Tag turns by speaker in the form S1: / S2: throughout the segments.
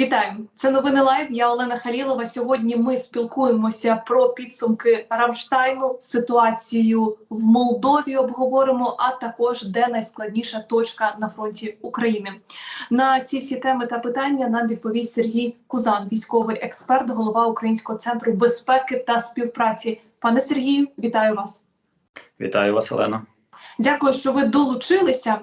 S1: Вітаю! Це новини Лайв. Я Олена Халілова. Сьогодні ми спілкуємося про підсумки Рамштайну, ситуацію в Молдові. Обговоримо, а також де найскладніша точка на фронті України. На ці всі теми та питання нам відповість Сергій Кузан, військовий експерт, голова Українського центру безпеки та співпраці. Пане Сергію, вітаю вас!
S2: Вітаю вас, Олена.
S1: Дякую, що ви долучилися.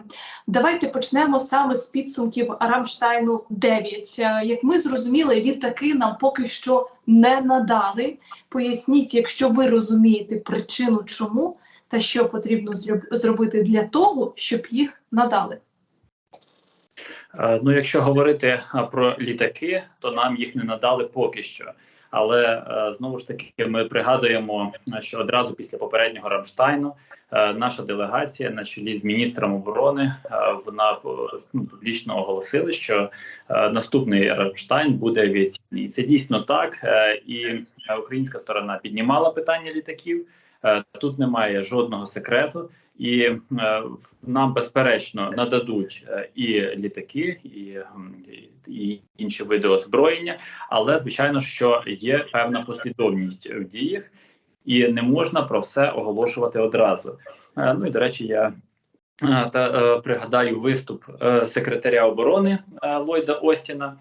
S1: Давайте почнемо саме з підсумків Рамштайну 9. Е, Як ми зрозуміли, літаки нам поки що не надали. Поясніть, якщо ви розумієте причину, чому та що потрібно зроб- зробити для того, щоб їх надали.
S2: Е, Ну, якщо говорити про літаки, то нам їх не надали поки що. Але е, знову ж таки, ми пригадуємо, е, що одразу після попереднього Рамштайну е, наша делегація на чолі з міністром оборони вона ну, публічно оголосила, що наступний Рамштайн буде авіаційний. І Це дійсно так. І українська сторона піднімала питання літаків. Тут немає жодного секрету. І е, нам безперечно нададуть е, і літаки, і, і, інші види озброєння, але звичайно, що є певна послідовність в діях, і не можна про все оголошувати одразу. Е, ну і до речі, я та пригадаю виступ секретаря оборони Ллойда Остіна,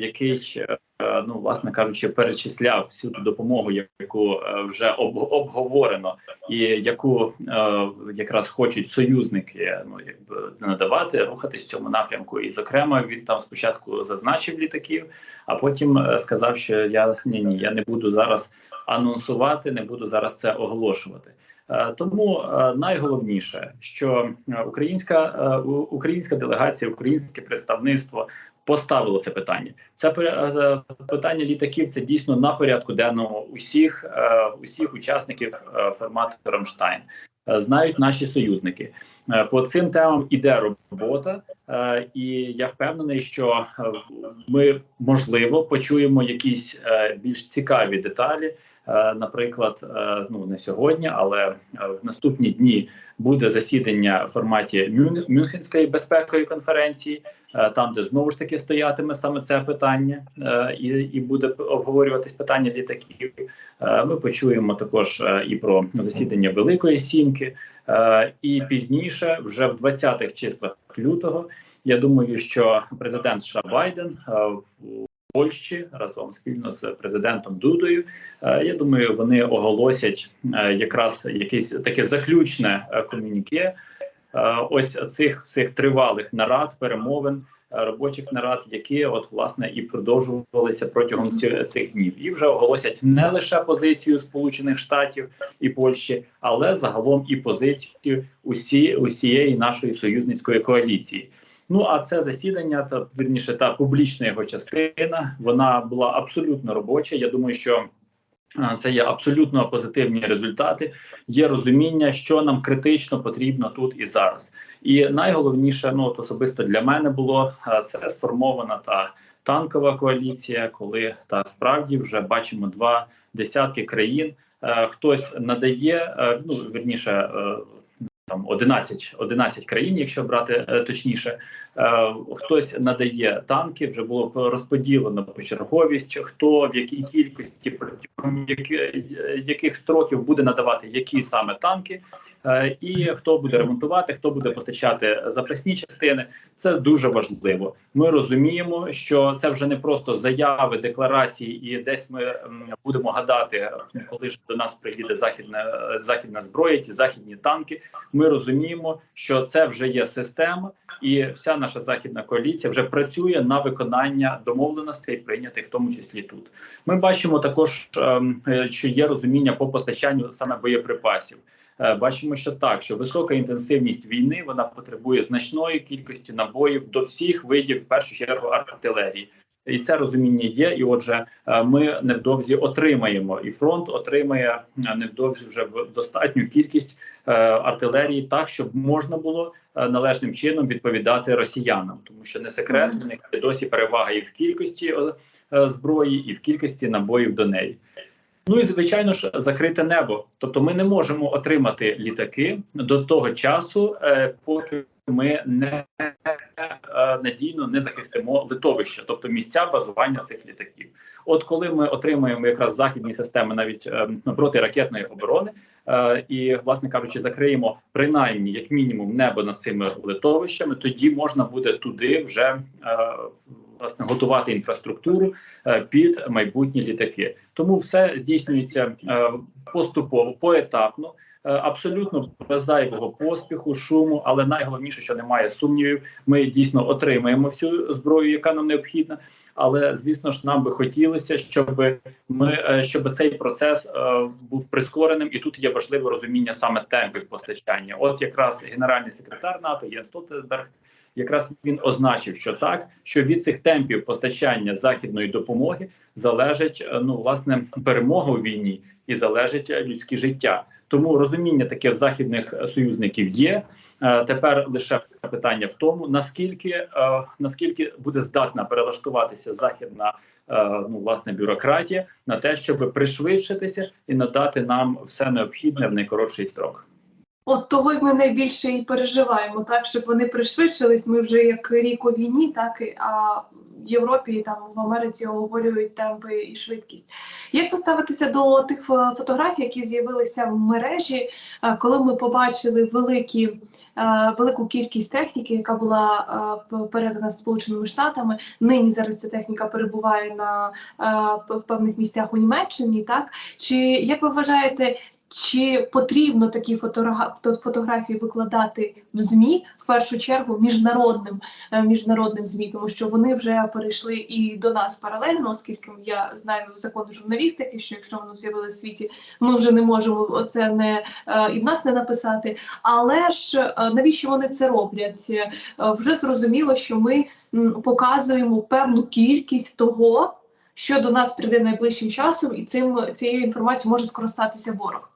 S2: який. е, Ну, власне кажучи, перечисляв всю ту допомогу, яку е, вже об, обговорено, і яку е, якраз хочуть союзники ну якби надавати, рухатись в цьому напрямку. І зокрема, він там спочатку зазначив літаків, а потім е, сказав, що я ні, ні, я не буду зараз анонсувати, не буду зараз це оголошувати. Е, Тому е, найголовніше, що е, українська е, українська делегація, українське представництво поставило це питання. Це пе- е, питання літаків. Це дійсно на порядку денному усіх е, усіх учасників е, формату Рамштайн. Е, Знають наші союзники. Е, По цим темам іде робота, е, і я впевнений, що е, ми можливо почуємо якісь е, більш цікаві деталі. Е, Наприклад, е, ну не сьогодні, але е, в наступні дні буде засідання в форматі Мюнхенської безпекової конференції, е, там, де знову ж таки стоятиме саме це питання, е, і, і буде обговорюватись питання літаків. Е, Ми почуємо також е, і про засідання Великої Сімки, Е, і пізніше, вже в 20-х числах лютого, я думаю, що президент США Байден е, в Польщі разом спільно з президентом Дудою. е, Я думаю, вони оголосять е, якраз якесь таке заключне е, комюніке. Е, Ось цих всіх тривалих нарад, перемовин, е, робочих нарад, які от власне і продовжувалися протягом цих днів, і вже оголосять не лише позицію Сполучених Штатів і Польщі, але загалом і позицію усі усієї нашої союзницької коаліції. Ну а це засідання, та вірніше, та публічна його частина, вона була абсолютно робоча. Я думаю, що це є абсолютно позитивні результати. Є розуміння, що нам критично потрібно тут і зараз. І найголовніше, ну от особисто для мене було це сформована та танкова коаліція, коли та справді вже бачимо два десятки країн. Е, Хтось надає, е, ну вірніше. Е, Там 11, 11 країн, якщо брати е, точніше, е, хтось надає танки. Вже було розподілено почерговість, хто в якій кількості протягом які, яких строків буде надавати які саме танки, е, і хто буде ремонтувати, хто буде постачати запасні частини. Це дуже важливо. Ми розуміємо, що це вже не просто заяви, декларації, і десь ми будемо гадати, коли ж до нас приїде західна західна зброя, ті західні танки. Ми розуміємо, що це вже є система, і вся наша західна коаліція вже працює на виконання домовленостей, прийнятих в тому числі тут. Ми бачимо також, ем, е, що є розуміння по постачанню саме боєприпасів. Е, Бачимо, що так, що висока інтенсивність війни вона потребує значної кількості набоїв до всіх видів, в першу чергу, артилерії. І це розуміння є. І отже, е, ми невдовзі отримаємо, і фронт отримає е, невдовзі вже достатню кількість артилерії, так щоб можна було належним чином відповідати росіянам, тому що не секрет, в них досі перевага і в кількості зброї, і в кількості набоїв до неї. Ну і звичайно ж закрите небо. Тобто, ми не можемо отримати літаки до того часу, е, поки ми не е, надійно не захистимо литовища, тобто місця базування цих літаків. От коли ми отримаємо якраз західні системи навіть е, протиракетної оборони, і, власне кажучи, закриємо принаймні як мінімум небо над цими литовищами, тоді можна буде туди вже власне готувати інфраструктуру е, під майбутні літаки. Тому все здійснюється е, поступово, поетапно. Е, Абсолютно без зайвого поспіху, шуму, але найголовніше, що немає сумнівів, ми дійсно отримаємо всю зброю, яка нам необхідна. Але звісно ж, нам би хотілося, щоб ми щоб цей процес був прискореним, і тут є важливе розуміння саме темпів постачання. От якраз генеральний секретар НАТО Єн Столтенберг, якраз він означив, що так, що від цих темпів постачання західної допомоги залежить е, ну власне перемога у війні і залежить е, людське життя. Тому розуміння таке в західних е, союзників є. Тепер лише питання в тому, наскільки наскільки буде здатна перелаштуватися західна ну власне бюрократія на те, щоб пришвидшитися і надати нам все необхідне в найкоротший строк.
S1: От того ми найбільше і переживаємо, так щоб вони пришвидшились. Ми вже як рік у війні, так а в Європі там в Америці обговорюють темпи і швидкість. Як поставитися до тих фо- фотографій, які з'явилися в мережі, е, коли ми побачили великі, е, велику кількість техніки, яка була е, передана Сполученими Штатами. Нині зараз ця техніка перебуває на п- певних місцях у Німеччині. Так чи як ви вважаєте? Чи потрібно такі фотографії викладати в ЗМІ в першу чергу міжнародним е, міжнародним ЗМІ, тому що вони вже перейшли і до нас паралельно, оскільки я знаю закони журналістики, що якщо воно з'явилося в світі, ми вже не можемо це не е, і в нас не написати. Але ж е, навіщо вони це роблять? Вже зрозуміло, що ми показуємо певну кількість того, що до нас прийде найближчим часом, і цим цією інформацією може скористатися ворог.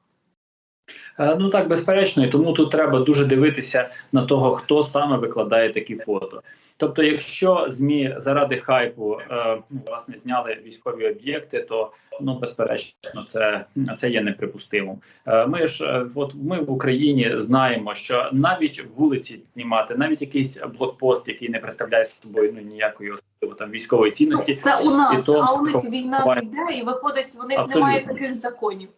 S2: Е, Ну так, безперечно, і тому тут треба дуже дивитися на того, хто саме викладає такі фото. Тобто, якщо змі заради хайпу е, ну, власне зняли військові об'єкти, то ну безперечно, це, це є неприпустимим. Е, Ми ж е, от ми в Україні знаємо, що навіть вулиці знімати, навіть якийсь блокпост, який не представляє собою ну ніякої особливо там військової цінності,
S1: Це у нас,
S2: то-
S1: а у них війна йде, і виходить, в них
S2: Абсолютно.
S1: немає таких законів.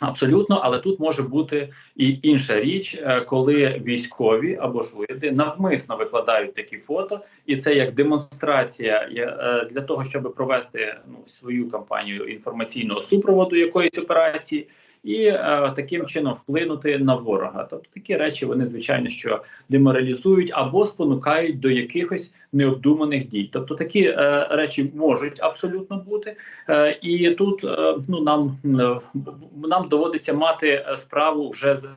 S2: Абсолютно, але тут може бути і інша річ, е, коли військові або ж уряди навмисно викладають такі фото, і це як демонстрація е, для того, щоб провести ну, свою кампанію інформаційного супроводу якоїсь операції, і е, таким чином вплинути на ворога. Тобто такі речі вони звичайно що деморалізують або спонукають до якихось необдуманих дій. Тобто такі е, речі можуть абсолютно бути. Е, і тут е, ну нам е, нам доводиться мати е, справу вже з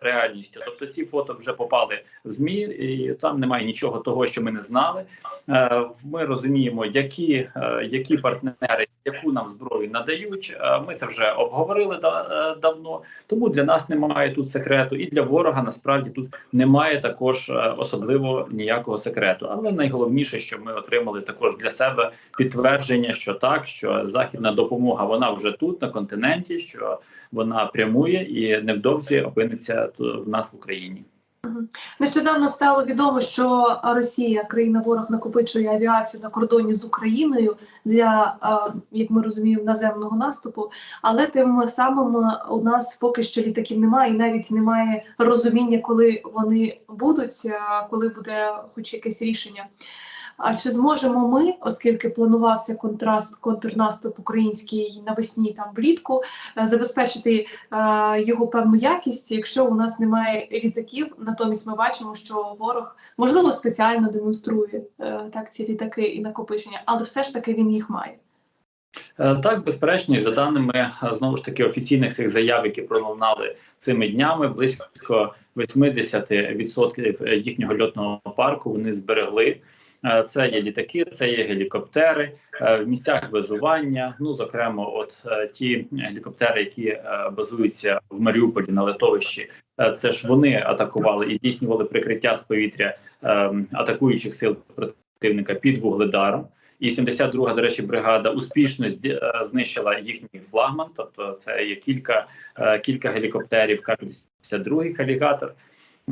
S2: реальністю. Тобто ці фото вже попали в змі, і там немає нічого того, що ми не знали. Е, Ми розуміємо, які, е, які партнери яку нам зброю надають. Е, Ми це вже обговорили да- давно. Тому для нас немає тут секрету, і для ворога насправді тут немає також особливо ніякого секрету. Але найголовніше, що ми отримали також для себе підтвердження, що так, що західна допомога вона вже тут на континенті, що вона прямує і невдовзі опиниться в нас в Україні.
S1: Нещодавно стало відомо, що Росія, країна ворог, накопичує авіацію на кордоні з Україною для, як ми розуміємо, наземного наступу. Але тим самим у нас поки що літаків немає, і навіть немає розуміння, коли вони будуть, коли буде хоч якесь рішення. А чи зможемо ми, оскільки планувався контраст контрнаступ український навесні там влітку, е, забезпечити е, його певну якість, якщо у нас немає літаків, натомість ми бачимо, що ворог можливо спеціально демонструє е, так ці літаки і накопичення, але все ж таки він їх має.
S2: Е, Так, безперечно, і за даними е, знову ж таки офіційних цих заяв, які пролунали цими днями, близько 80% е, їхнього льотного парку вони зберегли. Е, Це є літаки, це є гелікоптери е, в місцях базування. Ну, зокрема, от е, ті гелікоптери, які базуються в Маріуполі на литовищі, це ж вони атакували і здійснювали прикриття з повітря е, атакуючих сил противника під вугледаром. І 72-га, до речі, бригада успішно знищила їхній флагман. Тобто, це є кілька, кілька гелікоптерів, К-52 алігатор.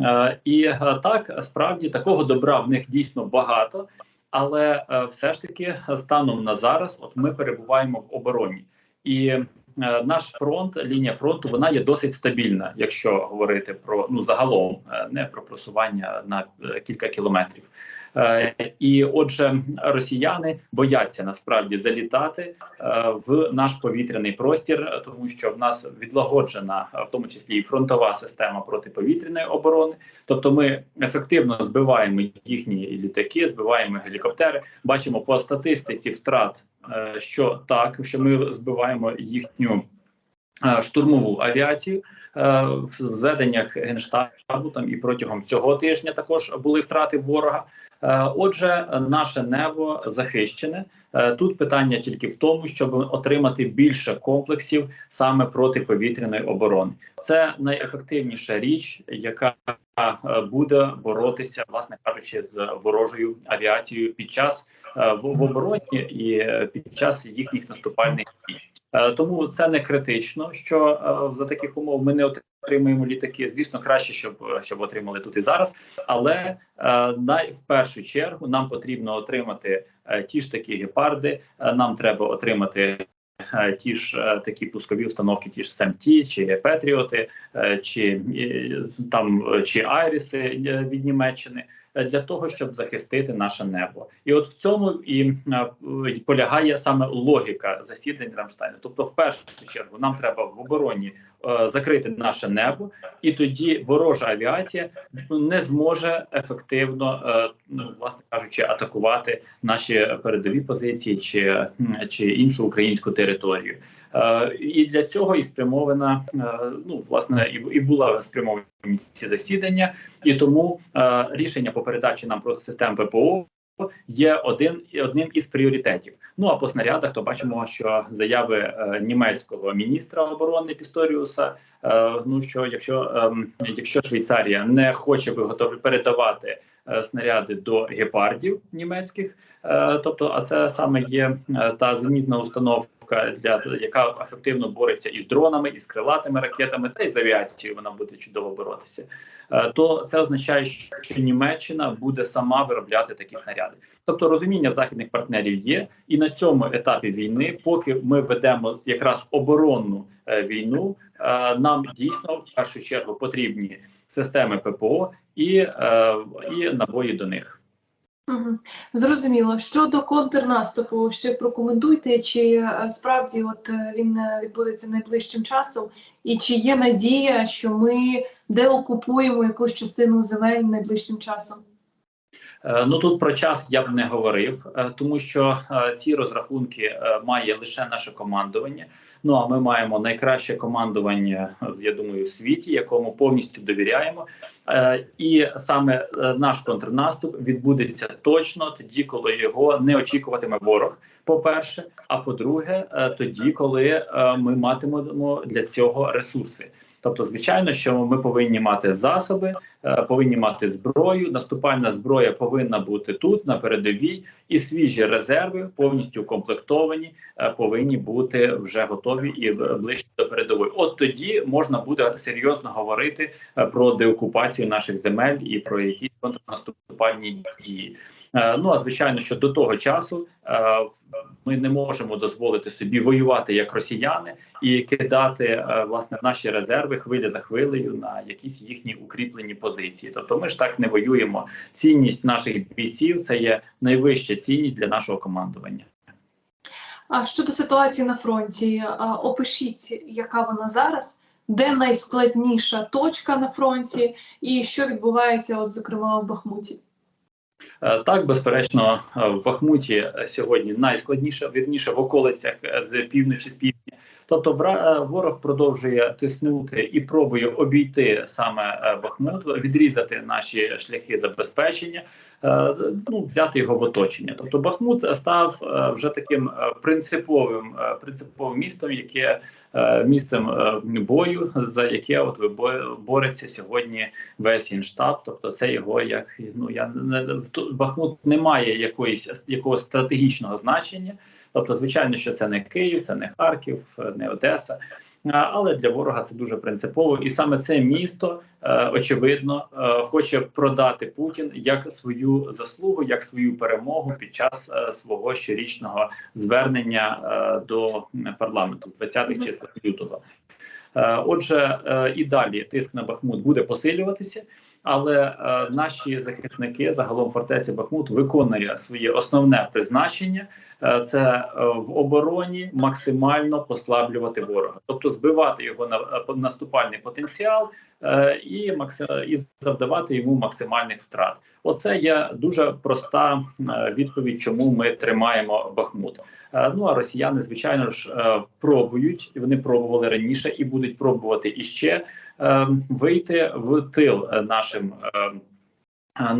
S2: Е, І е, так справді такого добра в них дійсно багато, але е, все ж таки станом на зараз, от ми перебуваємо в обороні, і наш фронт, лінія фронту, вона є досить стабільна, якщо говорити про ну загалом, не про просування на кілька кілометрів. Е, І отже, росіяни бояться насправді залітати е, в наш повітряний простір, тому що в нас відлагоджена, в тому числі і фронтова система протиповітряної оборони. Тобто, ми ефективно збиваємо їхні літаки, збиваємо гелікоптери. Бачимо по статистиці втрат, е, що так, що ми збиваємо їхню штурмову авіацію. В зведеннях генштабу там і протягом цього тижня також були втрати ворога. Е, Отже, наше небо захищене. Е, Тут питання тільки в тому, щоб отримати більше комплексів саме протиповітряної оборони. Це найефективніша річ, яка е, буде боротися, власне кажучи, з ворожою авіацією під час в, обороні і під час їхніх наступальних дій. Тому це не критично, що за таких умов ми не отримуємо літаки. Звісно, краще, щоб щоб отримали тут і зараз. Але е, най в першу чергу нам потрібно отримати е, ті ж такі гепарди. е, нам треба отримати. Ті ж такі пускові установки, ті ж СМТ, чи Петріоти, чи там чи Айріси від Німеччини для того, щоб захистити наше небо, і от в цьому і полягає саме логіка засідань Рамштайну. Тобто, в першу чергу, нам треба в обороні закрити наше небо, і тоді ворожа авіація не зможе ефективно, е, ну власне кажучи, атакувати наші передові позиції чи, чи іншу українську територію. Е, і для цього і спрямована е, ну власне і, була спрямовані ці засідання, і тому е, рішення по передачі нам про систем ППО є один одним із пріоритетів. Ну а по снарядах, то бачимо, що заяви е, німецького міністра оборони Пісторіуса. Е, ну що якщо е, якщо Швейцарія не хоче виготовляти передавати е, снаряди до гепардів німецьких, е, тобто, а це саме є е, та зенітна установка, для яка ефективно бореться із дронами, із крилатими ракетами, та й з авіацією вона буде чудово боротися. Е, то це означає, що Німеччина буде сама виробляти такі снаряди. Тобто розуміння західних партнерів є, і на цьому етапі війни, поки ми ведемо якраз оборонну е, війну, е, нам дійсно в першу чергу потрібні системи ППО і, і набої до них.
S1: Зрозуміло. Щодо контрнаступу, ще прокоментуйте, чи е, справді от е, він е, відбудеться найближчим часом, і чи є надія, що ми деокупуємо якусь частину земель найближчим часом?
S2: Ну тут про час я б не говорив, тому що ці розрахунки має лише наше командування. Ну а ми маємо найкраще командування, я думаю, в світі, якому повністю довіряємо. Е, І саме е, наш контрнаступ відбудеться точно тоді, коли його не очікуватиме ворог. По-перше, а по-друге, е, тоді, коли ми матимемо для цього ресурси. Тобто, звичайно, що ми повинні мати засоби, е, повинні мати зброю. Наступальна зброя повинна бути тут на передовій, і свіжі резерви повністю укомплектовані, е, повинні бути вже готові і ближче до передової. От тоді можна буде серйозно говорити е, про деокупацію наших земель і про якісь контрнаступальні дії. Е, Ну а звичайно, що до того часу е, ми не можемо дозволити собі воювати як росіяни і кидати е, власне наші резерви хвиля за хвилею на якісь їхні укріплені позиції. Тобто, ми ж так не воюємо. Цінність наших бійців це є найвища цінність для нашого командування.
S1: А щодо ситуації на фронті, опишіть, яка вона зараз, де найскладніша точка на фронті, і що відбувається, от зокрема в Бахмуті.
S2: Е, Так, безперечно, в Бахмуті сьогодні найскладніше, вірніше в околицях з півночі з півдня. Тобто, е, ворог продовжує тиснути і пробує обійти саме е, Бахмут, відрізати наші шляхи забезпечення, е, ну взяти його в оточення. Тобто, Бахмут став вже таким принциповим принциповим містом, яке місцем бою, за яке от бореться сьогодні весь інштаб. Тобто, це його як ну я не Бахмут не має якоїсь якогось стратегічного значення. Тобто, звичайно, що це не Київ, це не Харків, не Одеса. Але для ворога це дуже принципово, і саме це місто е, очевидно е, хоче продати Путін як свою заслугу, як свою перемогу під час е, свого щорічного звернення е, до парламенту 20-х числах лютого. Е, Отже, е, і далі тиск на Бахмут буде посилюватися, але е, наші захисники загалом фортеці Бахмут виконує своє основне призначення. Е, Це е, в обороні максимально послаблювати ворога, тобто збивати його на е, наступальний потенціал і макси- і завдавати йому максимальних втрат. Оце є дуже проста е, відповідь, чому ми тримаємо Бахмут. Е, Ну а росіяни, звичайно ж, е, пробують вони пробували раніше і будуть пробувати іще вийти в тил нашим. е, е,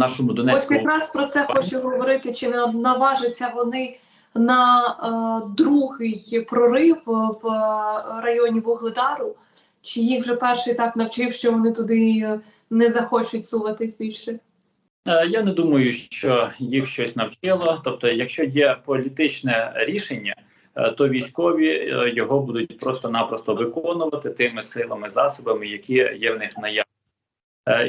S1: Ось якраз про це хочу говорити. Чи не наважаться вони на е, другий прорив в районі Вугледару? Чи їх вже перший так навчив, що вони туди не захочуть суватись більше?
S2: Е, Я не думаю, що їх щось навчило. Тобто, якщо є політичне рішення, е, то військові е, його будуть просто-напросто виконувати тими силами, засобами, які є в них наявні.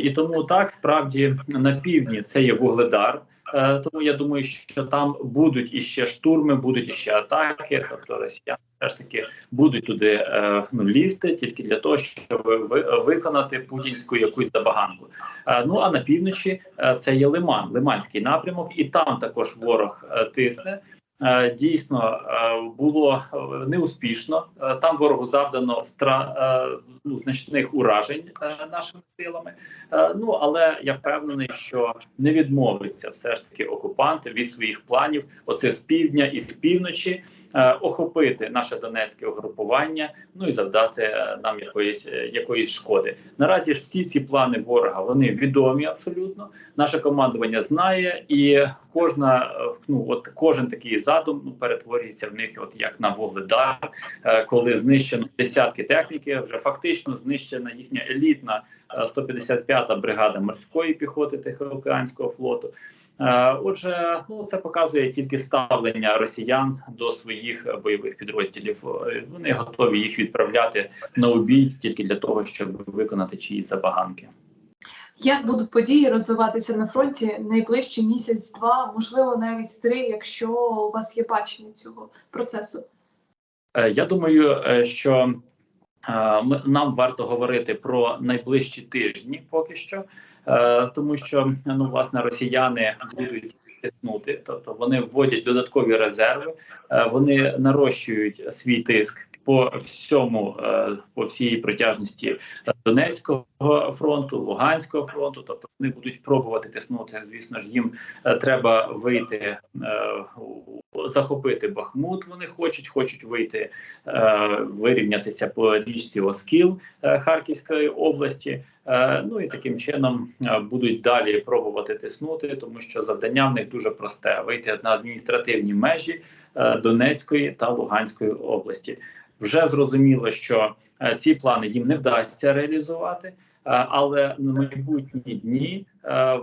S2: І тому так справді на півдні це є вугледар. Тому я думаю, що там будуть іще штурми, будуть іще атаки. Тобто росіяни все ж таки будуть туди е, ну, лізти тільки для того, щоб ви, виконати путінську якусь забаганку. Е, Ну а на півночі е, це є Лиман, Лиманський напрямок, і там також ворог е, тисне. Е, Дійсно е, було е, неуспішно. Е, Там ворогу завдано втра е, ну, значних уражень е, нашими силами. Е, Ну але я впевнений, що не відмовиться все ж таки окупант від своїх планів. Оце з півдня і з півночі охопити наше донецьке угрупування, ну і завдати е, нам якоїсь е, якоїсь шкоди. Наразі ж всі ці плани ворога вони відомі абсолютно. Наше командування знає, і кожна е, ну от кожен такий задум ну, перетворюється в них, от як на вугледар, е, коли знищено десятки техніки, вже фактично знищена їхня елітна е, 155-та бригада морської піхоти Тихоокеанського флоту. Е, Отже, ну це показує тільки ставлення росіян до своїх бойових підрозділів. Е, Вони готові їх відправляти на убій тільки для того, щоб виконати чиїсь забаганки.
S1: Як будуть події розвиватися на фронті найближчий місяць-два, можливо, навіть три, якщо у вас є бачення цього процесу?
S2: Е, Я думаю, що нам варто говорити про найближчі тижні поки що, тому що ну власне росіяни будуть тиснути, тобто вони вводять додаткові резерви, е, вони нарощують свій тиск по всьому, е, по всій протяжності Донецького фронту, Луганського фронту. Тобто вони будуть пробувати тиснути. Звісно ж, їм е, треба вийти, е, захопити Бахмут. Вони хочуть, хочуть вийти, е, вирівнятися по річці Оскіл е, Харківської області. Е, Ну і таким чином е, будуть далі пробувати тиснути, тому що завдання в них дуже просте: вийти на адміністративні межі е, Донецької та Луганської області. Вже зрозуміло, що ці плани їм не вдасться реалізувати. Але на майбутні дні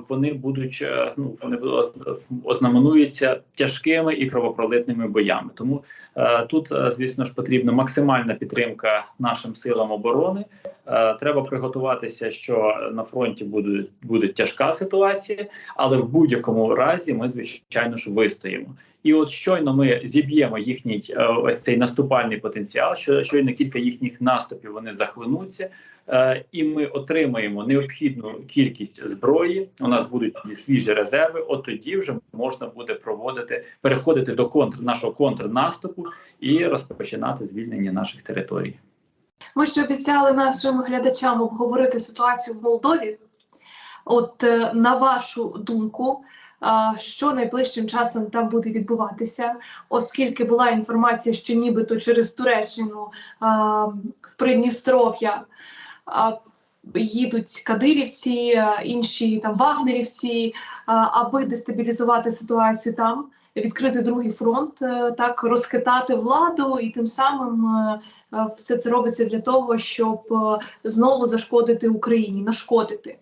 S2: вони будуть е, ну вони оз- ознаменуються тяжкими і кровопролитними боями. Тому е, тут, е, звісно ж, потрібна максимальна підтримка нашим силам оборони. Е, Треба приготуватися, що на фронті буде, буде тяжка ситуація, але в будь-якому разі ми звичайно ж вистоїмо. І от щойно ми зіб'ємо їхній е, ось цей наступальний потенціал, що щойно кілька їхніх наступів вони захлинуться, е, і ми отримаємо необхідну кількість зброї. У нас будуть свіжі резерви. От тоді вже можна буде проводити переходити до контр нашого контрнаступу і розпочинати звільнення наших територій.
S1: Ми ще обіцяли нашим глядачам обговорити ситуацію в Молдові. От е, на вашу думку, що найближчим часом там буде відбуватися, оскільки була інформація, що нібито через Туреччину в Придністров'я їдуть кадирівці, інші там вагнерівці, аби дестабілізувати ситуацію там. Відкрити другий фронт, е, так розхитати владу, і тим самим е, е, все це робиться для того, щоб знову зашкодити Україні, нашкодити.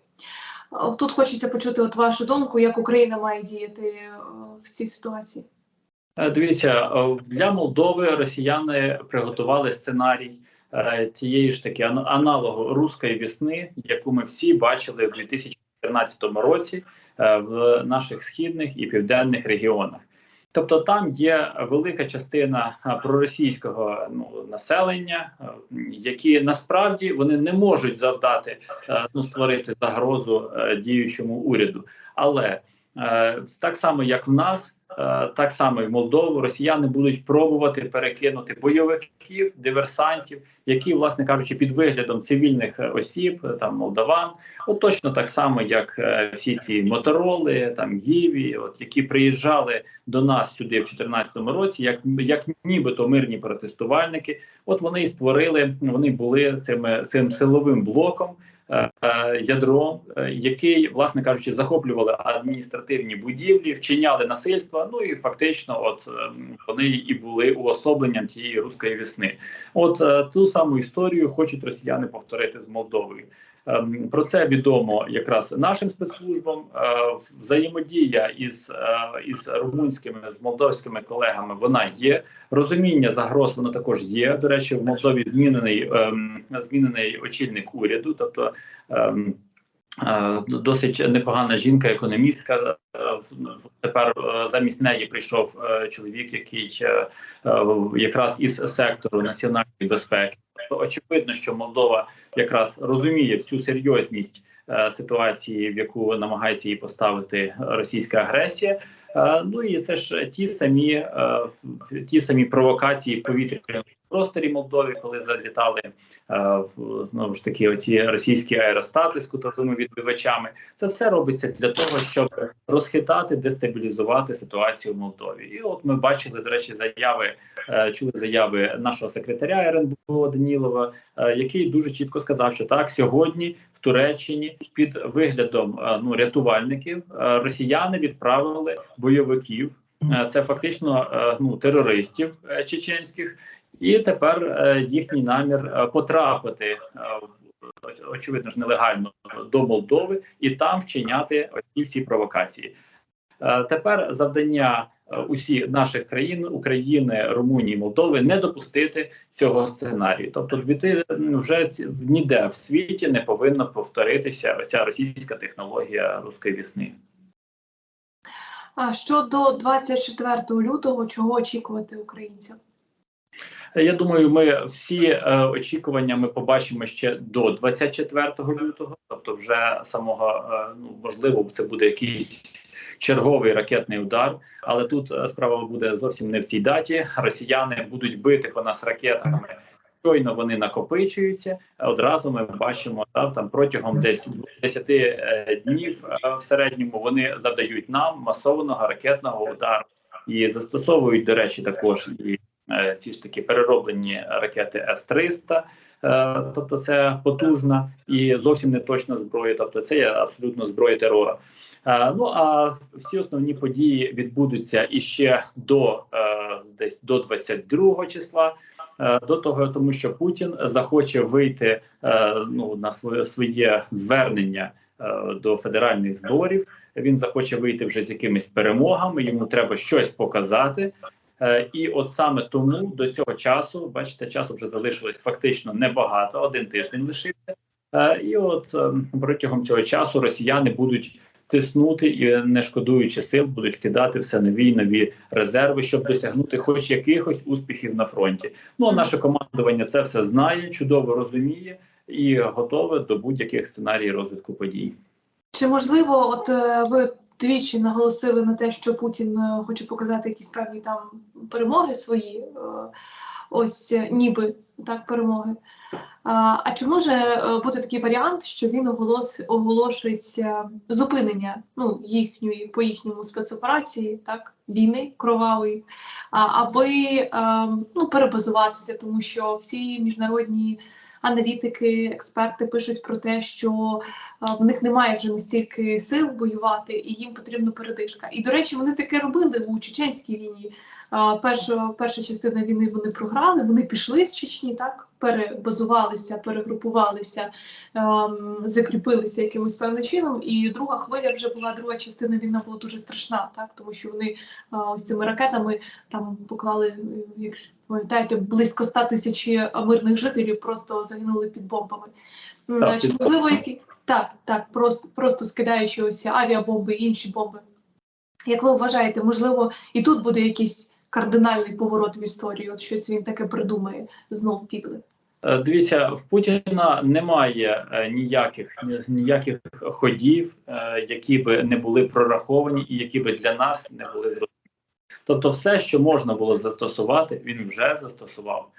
S1: Е, Тут хочеться почути от вашу думку, як Україна має діяти е, в цій ситуації.
S2: Е, Дивіться, для Молдови росіяни приготували сценарій тієї ж таки аналогу руської весни, яку ми всі бачили в 2014 році в наших східних і південних регіонах. Тобто там є велика частина проросійського ну, населення, які насправді вони не можуть завдати ну, створити загрозу е, діючому уряду. Але е, так само, як в нас, так само і в Молдову, росіяни будуть пробувати перекинути бойовиків, диверсантів, які, власне кажучи, під виглядом цивільних е, осіб, е, там молдаван, от точно так само, як е, всі ці мотороли, там гіві, от які приїжджали до нас сюди в 2014 році, як як нібито мирні протестувальники. От вони і створили, вони були цим, цим силовим блоком. Е, е, Ядром, е, який, власне кажучи, захоплювали адміністративні будівлі, вчиняли насильство. Ну і фактично, от вони і були уособленням тієї руської весни. От ту саму історію хочуть росіяни повторити з Молдовою. Ем, Про це відомо якраз нашим спецслужбам. Е, Взаємодія із, е, із румунськими з молдовськими колегами вона є. Розуміння загроз воно також є. До речі, в Молдові змінений ем, змінений очільник уряду, тобто. ем, е, Досить непогана жінка, економістка. Тепер замість неї прийшов чоловік, який якраз із сектору національної безпеки. Тобто очевидно, що Молдова якраз розуміє всю серйозність е, ситуації, в яку намагається її поставити російська агресія. Е, ну і це ж ті самі е, ті самі провокації в повітряному просторі Молдові, коли залітали е, в знову ж таки оці російські аеростати з кутовими відбивачами. Це все робиться для того, щоб розхитати, дестабілізувати ситуацію в Молдові. І от ми бачили, до речі, заяви е, чули заяви нашого секретаря РНБО Данілова, е, який дуже чітко сказав, що так сьогодні в Туреччині під виглядом ну рятувальників росіяни відправили бойовиків. Це фактично ну терористів чеченських, і тепер е, їхній намір е, потрапити е, очевидно ж нелегально до Молдови і там вчиняти ці всі провокації. Тепер завдання е, усі наших країн України, Румунії, Молдови не допустити цього сценарію. Тобто, вже ніде в світі не повинна повторитися ця російська технологія руської весни.
S1: А щодо 24 лютого, чого очікувати українцям?
S2: Я думаю, ми всі е, очікування ми побачимо ще до 24 лютого, тобто вже самого е, ну можливо, це буде якийсь черговий ракетний удар. Але тут е, справа буде зовсім не в цій даті. Росіяни будуть бити по нас ракетами. Щойно вони накопичуються. Одразу ми бачимо та, там протягом десь 10 е, днів в середньому вони завдають нам масованого ракетного удару і застосовують, до речі, також і ці ж таки перероблені ракети С-300, е, тобто це потужна і зовсім не точна зброя, тобто це є абсолютно зброя терору. Е, ну а всі основні події відбудуться іще до е, десь до 22 числа. е, До того, тому що Путін захоче вийти е, ну на своє своє звернення е, до федеральних зборів. Він захоче вийти вже з якимись перемогами. Йому треба щось показати. Е, і от саме тому до цього часу, бачите, часу вже залишилось фактично небагато, один тиждень лишився. Е, і от е, протягом цього часу росіяни будуть тиснути і, не шкодуючи сил, будуть кидати все нові і нові резерви, щоб досягнути хоч якихось успіхів на фронті. Ну наше командування це все знає, чудово розуміє і готове до будь-яких сценаріїв розвитку подій.
S1: Чи можливо, от ви двічі наголосили на те, що Путін е, хоче показати якісь певні там перемоги свої, е, ось е, ніби так перемоги. А, чи може бути такий варіант, що він оголос, оголошить зупинення ну, їхньої по їхньому спецоперації, так, війни кровавої, аби е, ну, перебазуватися, тому що всі міжнародні аналітики, експерти пишуть про те, що в них немає вже настільки сил воювати, і їм потрібна передишка. І до речі, вони таке робили у чеченській війні. А, Перша, частина війни вони програли, вони пішли з Чечні, так перебазувалися, перегрупувалися, ем, закріпилися якимось певним чином. І друга хвиля вже була друга частина війна була дуже страшна, так тому що вони е, ось цими ракетами там поклали, якщо пам'ятаєте, близько 100 тисяч мирних жителів просто загинули під бомбами.
S2: Так,
S1: Чи можливо які так, так, просто просто скидаючи ось авіабомби інші бомби. Як ви вважаєте, можливо, і тут буде якийсь кардинальний поворот в історії? От щось він таке придумає знов підле.
S2: Е, Дивіться, в Путіна немає е, ніяких ніяких ходів, е, які би не були прораховані і які би для нас не були зрозумілі. Тобто, все, що можна було застосувати, він вже застосував.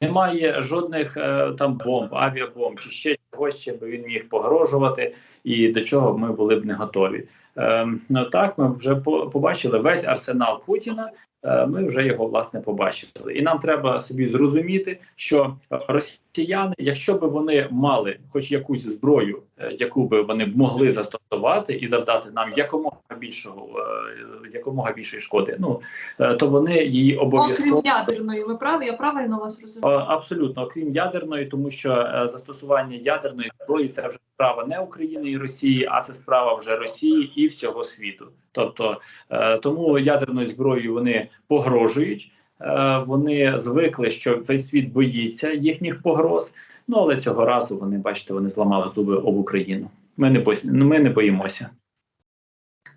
S2: Немає жодних е, там бомб, авіабомб чи ще чогось, чим би він міг погрожувати, і до чого ми були б не готові. Е, ну так, ми вже побачили весь арсенал Путіна. е, Ми вже його власне побачили, і нам треба собі зрозуміти, що росіяни, якщо б вони мали хоч якусь зброю, е, яку би вони могли застосувати і завдати нам якомога більшого, е, якомога більшої шкоди, ну е, то вони її обов'язково
S1: Окрім ядерної, ви праві? Я правильно вас
S2: Е,
S1: розумію?
S2: Абсолютно, окрім ядерної, тому що е, застосування ядерної зброї це вже справа не України і Росії, а це справа вже Росії і всього світу. Тобто е, тому ядерною зброєю вони погрожують. е, Вони звикли, що весь світ боїться їхніх погроз. Ну але цього разу вони бачите, вони зламали зуби об Україну. Ми не бо- ми не боїмося.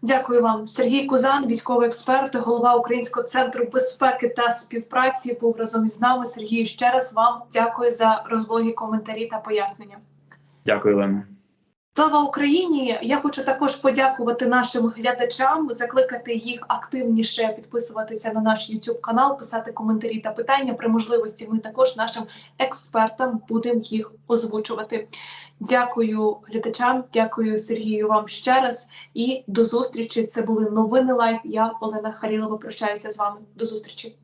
S1: Дякую вам, Сергій Кузан, військовий експерт, голова Українського центру безпеки та співпраці. Був разом із нами. Сергію, ще раз вам дякую за розлогі коментарі та пояснення.
S2: Дякую, Лена.
S1: Слава Україні! Я хочу також подякувати нашим глядачам, закликати їх активніше підписуватися на наш YouTube канал, писати коментарі та питання. При можливості ми також нашим експертам будемо їх озвучувати. Дякую глядачам, дякую Сергію вам ще раз і до зустрічі. Це були новини лайв. Я Олена Харілова. Прощаюся з вами. До зустрічі.